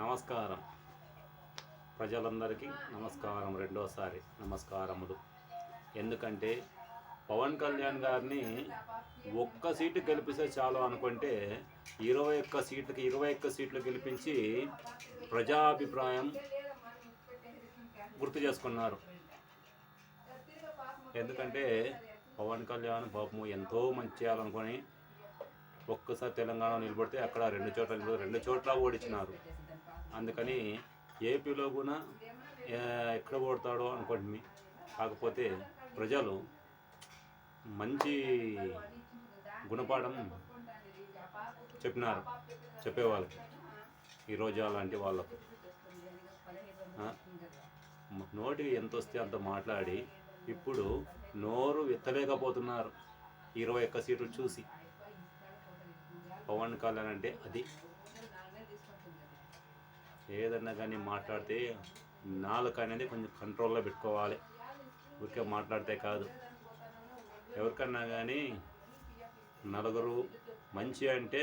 నమస్కారం. ప్రజలందరికీ నమస్కారం రెండోసారి నమస్కారములు. ఎందుకంటే పవన్ కళ్యాణ్ గారిని ఒక్క సీటు గెలిపిస్తే చాలు అనుకుంటే ఇరవై ఒక్క సీట్లకి ఇరవై ఒక్క సీట్లు గెలిపించి ప్రజాభిప్రాయం గుర్తు చేసుకున్నారు. ఎందుకంటే పవన్ కళ్యాణ్ పాపము ఎంతో మంచి చేయాలనుకొని ఒక్కసారి తెలంగాణ నిలబడితే అక్కడ రెండు చోట్ల నిలబడి రెండు చోట్ల ఓడించినారు. అందుకని ఏపీలో కూడా ఎక్కడ ఓడతాడో అనుకోండి. కాకపోతే ప్రజలు మంచి గుణపాఠం చెప్పినారు. చెప్పేవాళ్ళకి. ఈరోజు అలాంటి వాళ్ళకు. నోటికి ఎంత వస్తే అంత మాట్లాడి ఇప్పుడు నోరు ఎత్తలేకపోతున్నారు. ఇరవై ఒక్క సీట్లు చూసి. పవన్ కళ్యాణ్ అంటే అది. ఏదన్నా కానీ మాట్లాడితే నాలుక అనేది కొంచెం కంట్రోల్లో పెట్టుకోవాలి. ఊరికే మాట్లాడితే కాదు. ఎవరికన్నా కానీ నలుగురు మంచి అంటే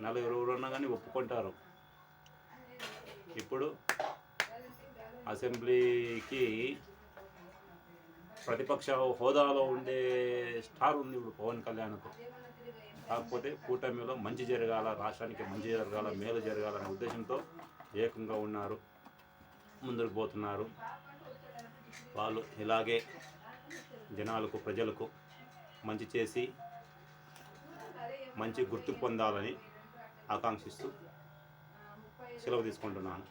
నలుగురు ఉన్నా కానీ ఒప్పుకుంటారు. ఇప్పుడు అసెంబ్లీకి ప్రతిపక్ష హోదాలో ఉండే స్టార్ ఉంది ఇప్పుడు పవన్ కళ్యాణ్కు. కాకపోతే కూటమిలో మంచి జరగాల రాష్ట్రానికి మంచి జరగాల మేలు జరగాలనే ఉద్దేశంతో ఏకంగా ఉన్నారు ముందుకు పోతున్నారు. వాళ్ళు ఇలాగే జనాలకు ప్రజలకు మంచి చేసి మంచి గుర్తు పొందాలని ఆకాంక్షిస్తూ సెలవు తీసుకుంటున్నాను.